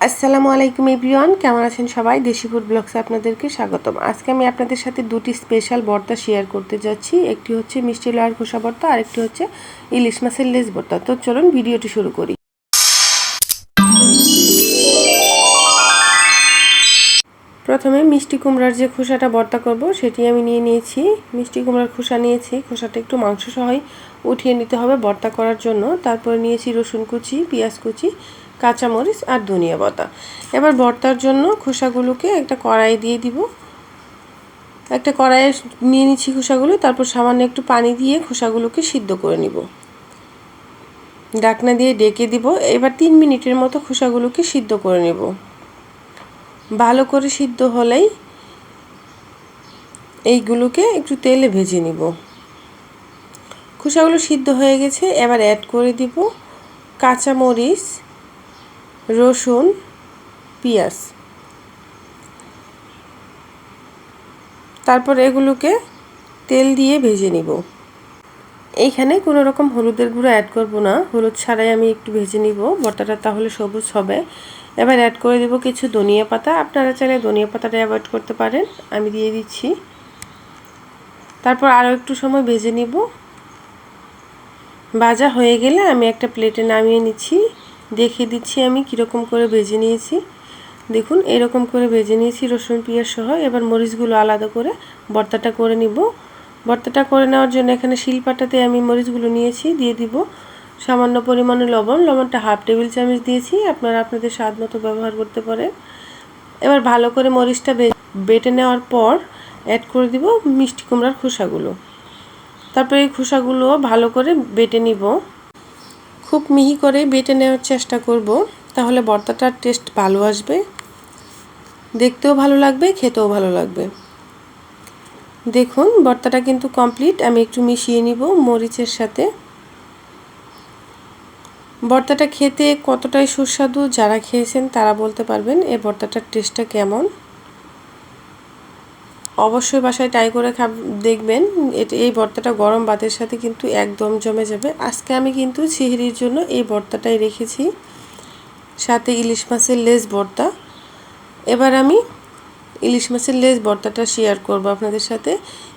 আসসালামু আলাইকুম এভরিওয়ান, কেমন আছেন সবাই? দেশি ফুড ব্লগসে আপনাদেরকে স্বাগতম। আজকে আমি আপনাদের সাথে দুটি স্পেশাল ভর্তা শেয়ার করতে যাচ্ছি। একটি হচ্ছে মিষ্টি লয়ার খোসা ভর্তা আরেকটি হচ্ছে ইলিশ মাছের লেজ ভর্তা তো চলুন ভিডিওটি শুরু করি। প্রথমে মিষ্টি কুমড়ার যে খোসাটা ভর্তা করব, সেটি আমি নিয়ে নিয়েছি। মিষ্টি কুমড়ার খোসা নিয়েছি। খোসাটা একটু মাংস সহই উঠিয়ে নিতে হবে ভর্তা করার জন্য। তারপরে নিয়েছি রসুন কুচি, পেঁয়াজ কুচি কাঁচামরিচ আর ধনিয়া পাতা। এবার ভর্তার জন্য খোসাগুলোকে একটা কড়াই দিয়ে দিব। একটা কড়াইয়ে নিয়ে নিচ্ছি খোসাগুলো, তারপর সামান্য একটু পানি দিয়ে খোসাগুলোকে সিদ্ধ করে নিব। ডাকনা দিয়ে ডেকে দিব। এবার তিন মিনিটের মতো খোসাগুলোকে সিদ্ধ করে নেব। ভালো করে সিদ্ধ হলেই এইগুলোকে একটু তেলে ভেজে নিব। খোসাগুলো সিদ্ধ হয়ে গেছে। এবার অ্যাড করে দিব কাঁচামরিচ রসুন, পেঁয়াজ। তারপর এগুলোকে তেল দিয়ে ভেজে নিব। এইখানে কোনো রকম হলুদের গুঁড়ো অ্যাড করব না। হলুদ ছাড়াই আমি একটু ভেজে নিব। বটাটা তাহলে সবুজ হবে। এবার অ্যাড করে দেব কিছু ধনিয়া পাতা। আপনারা চাইলে ধনিয়া পাতাটা অ্যাভয়েড করতে পারেন। আমি দিয়ে দিচ্ছি। তারপর আরও একটু সময় ভেজে নিব। ভাজা হয়ে গেলে আমি একটা প্লেটে নামিয়ে নিচ্ছি। দেখিয়ে দিচ্ছি আমি কীরকম করে ভেজে নিয়েছি। দেখুন, এরকম করে ভেজে নিয়েছি রসুন, পেঁয়াজ সহ। এবার মরিচগুলো আলাদা করে ভর্তাটা করে নিব। ভর্তাটা করে নেওয়ার জন্য এখানে শিলপাটাতে আমি মরিচগুলো নিয়েছি, দিয়ে দিব সামান্য পরিমাণে লবণ। লবণটা হাফ টেবিল চামচ দিয়েছি। আপনারা আপনাদের স্বাদ মতো ব্যবহার করতে পারেন। এবার ভালো করে মরিচটা বেটে নেওয়ার পর অ্যাড করে দিব মিষ্টি কুমড়ার খোসাগুলো। তারপরে এই খোসাগুলো ভালো করে বেটে নিব। খুব মিহি করে বেটে নেওয়ার চেষ্টা করব, তাহলে ভর্তাটার টেস্ট ভালো আসবে। দেখতেও ভালো লাগবে, খেতেও ভালো লাগবে। দেখুন ভর্তাটা কিন্তু কমপ্লিট আমি একটু মিশিয়ে নিব মরিচের সাথে। ভর্তাটা খেতে কতটাই সুস্বাদু যারা খেয়েছেন তারা বলতে পারবেন এই ভর্তাটার টেস্টটা কেমন। অবশ্যই বাসায় ট্রাই করে খাব, দেখবেন। এই ভর্তাটা গরম ভাতের সাথে কিন্তু একদম জমে যাবে। আজকে আমি কিন্তু সিহিরির জন্য এই ভর্তাটাই রেখেছি। সাথে ইলিশ মাছের লেজ ভর্তা। এবার আমি ইলিশ মাছের লেজ ভর্তাটা শেয়ার করব আপনাদের সাথে।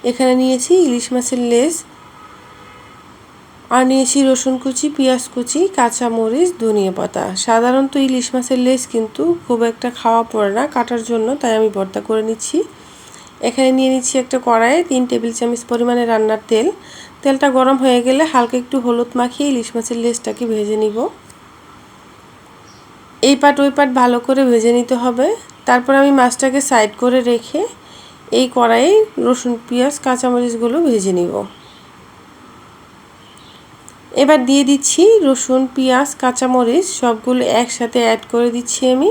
এখানে নিয়েছি ইলিশ মাছের লেজ। আর নিয়েছি রসুন কুচি, পেঁয়াজ কুচি, কাঁচামরিচ, ধনিয়া পাতা। সাধারণত ইলিশ মাছের লেজ কিন্তু খুব একটা খাওয়া পড়ে না, কাটার জন্য, তাই আমি ভর্তা করে নিচ্ছি। এখানে নিয়ে নিচ্ছি একটা কড়াইয়ে তিন টেবিল চামচ পরিমাণে রান্নার তেল। তেলটা গরম হয়ে গেলে হালকা একটু হলুদ মাখিয়ে ইলিশ মাছের লেজটাকে ভেজে নিব। এই পাট ওই পাট ভালো করে ভেজে নিতে হবে। তারপর আমি মাছটাকে সাইড করে রেখে এই কড়াইয়ে রসুন, পেঁয়াজ, কাঁচামরিচগুলো ভেজে নিব। এবার দিয়ে দিচ্ছি রসুন, পেঁয়াজ, কাঁচামরিচ সবগুলো একসাথে অ্যাড করে দিচ্ছি আমি।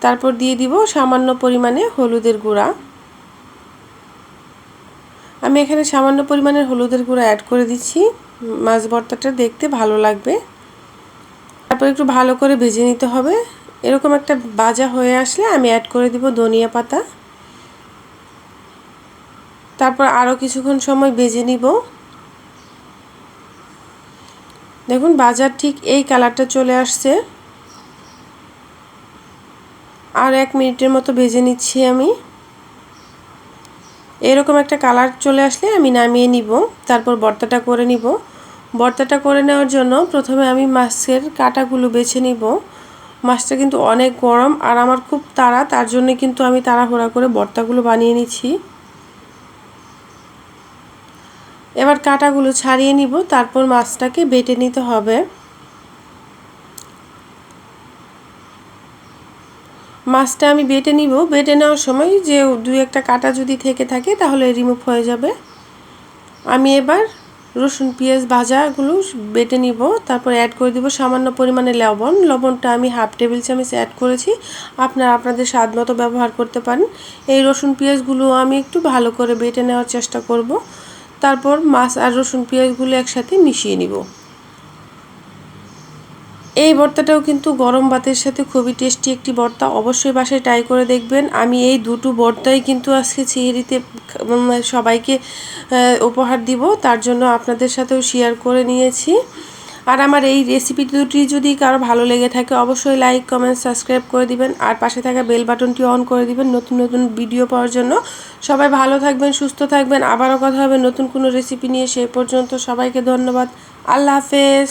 তারপর দিয়ে দিব সামান্য পরিমাণে হলুদের গুঁড়া। আমি এখানে সামান্য পরিমাণের হলুদের গুঁড়া অ্যাড করে দিচ্ছি। মাছ ভর্তাটা দেখতে ভালো লাগবে। তারপর একটু ভালো করে ভেজে নিতে হবে। এরকম একটা বাজা হয়ে আসলে আমি অ্যাড করে দিব ধনিয়া পাতা। তারপর আরও কিছুক্ষণ সময় ভেজে নিব। দেখুন, বাজার ঠিক এই কালারটা চলে আসছে। আর এক মিনিটের মতো ভেজে নিচ্ছি আমি। এরকম একটা কালার চলে আসলে আমি নামিয়ে নিব, তারপর বর্তাটা করে নিব। বর্তাটা করে নেওয়ার জন্য প্রথমে আমি মাছের কাটাগুলো বেছে নিব। মাছটা কিন্তু অনেক গরম আর আমার খুব তাড়া, তার জন্য কিন্তু আমি তাড়াহুড়া করে বর্তাগুলো বানিয়ে নিচ্ছি। এবার কাটাগুলো ছাড়িয়ে নিব, তারপর মাছটাকে বেটে নিতে হবে। মাছটা আমি বেটে নিব। বেটে নেওয়ার সময় যে দুই একটা কাটা যদি থেকে থাকে তাহলে রিমুভ হয়ে যাবে। আমি এবার রসুন, পেঁয়াজ, ভাজাগুলো বেটে নিব। তারপর অ্যাড করে দিব সামান্য পরিমাণে লবণ। লবণটা আমি হাফ টেবিল চামচ অ্যাড করেছি। আপনারা আপনাদের স্বাদ মতো ব্যবহার করতে পারেন। এই রসুন, পেঁয়াজগুলো আমি একটু ভালো করে বেটে নেওয়ার চেষ্টা করব। তারপর মাছ আর রসুন, পেঁয়াজগুলো একসাথে মিশিয়ে নিব। এই ভর্তাটাও কিন্তু গরম ভাতের সাথে খুবই টেস্টি একটি ভর্তা। অবশ্যই বাসায় ট্রাই করে দেখবেন। আমি এই দুটো ভর্তাই কিন্তু আজকে চিহেরিতে সবাইকে উপহার দিব। তার জন্য আপনাদের সাথেও শেয়ার করে নিয়েছি। আর আমার এই রেসিপি দুটি যদি কারও ভালো লেগে থাকে, অবশ্যই লাইক কমেন্ট সাবস্ক্রাইব করে দিবেন। আর পাশে থাকা বেল বাটনটি অন করে দিবেন নতুন নতুন ভিডিও পাওয়ার জন্য। সবাই ভালো থাকবেন, সুস্থ থাকবেন। আবারও কথা হবে নতুন কোনো রেসিপি নিয়ে। সেই পর্যন্ত সবাইকে ধন্যবাদ। আল্লাহ হাফেজ।